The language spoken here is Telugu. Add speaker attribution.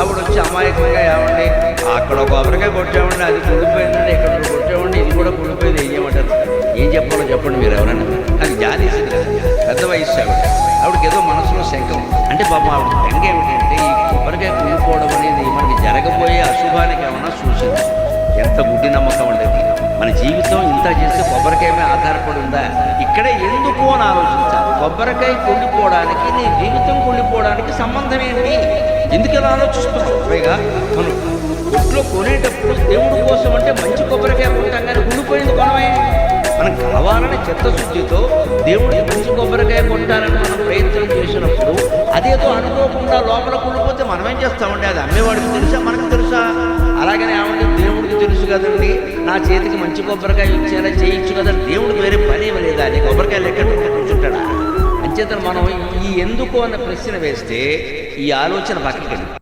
Speaker 1: ఆవిడ వచ్చి అమాయకంగా ఏమండి? అక్కడ ఒక కొబ్బరికాయ కొట్టామండి అది కుడిపోయిందండి ఇక్కడ కొట్టామండి ఇది కూడా కుడిపోయింది ఏం చేయమంటారు? ఏం చెప్పాలో చెప్పండి మీరు ఎవరైనా నాకు జాలేసింది పెద్ద వయసు ఆవిడ. ఆవిడకి ఏదో మనసులో శంకం అంటే పాపం ఆవిడ శంక ఏమిటంటే ఈ కొబ్బరికాయ కుళ్ళిపోవడం అనేది మనకి జరగబోయే అశుభానికి ఏమన్నా సూచన. ఎంత గుడ్డి నమ్మకం ఉండేది మన జీవితం ఇంత చేస్తే కొబ్బరికాయమే ఆధారపడి ఉందా? ఇక్కడే ఎందుకు అని ఆలోచించాలి. కొబ్బరికాయ కుళ్ళిపోవడానికి నీ జీవితం కుళ్ళిపోవడానికి సంబంధం ఏంటి? ఎందుకు ఇలా ఆలోచిస్తున్నాం పైగా మనం ఒట్లో కొనేటప్పుడు దేవుడి కోసం అంటే మంచి కొబ్బరికాయ కొంటాం కానీ ఉండిపోయింది కొనమే మనం కలవాలని చిత్తశుద్ధితో దేవుడికి మంచి కొబ్బరికాయ కొంటానని మనం ప్రయత్నం చేసినప్పుడు అదేదో అనుకోకుండా లోపల కుళ్ళిపోతే మనం ఏం చేస్తామండి? అది అమ్మేవాడికి తెలుసా? మనకు తెలుసా? అలాగనే ఏమంటే దేవుడికి తెలుసు కదండి. నా చేతికి మంచి కొబ్బరికాయ ఇచ్చేలా చేయొచ్చు కదా. దేవుడికి వేరే పని ఇవ్వలేదా? నీ కొబ్బరికాయ లెక్క కూర్చుంటాడా? అంచేతను మనం ఎందుకు అన్న ప్రశ్న వేస్తే ఈ ఆలోచన పక్కకి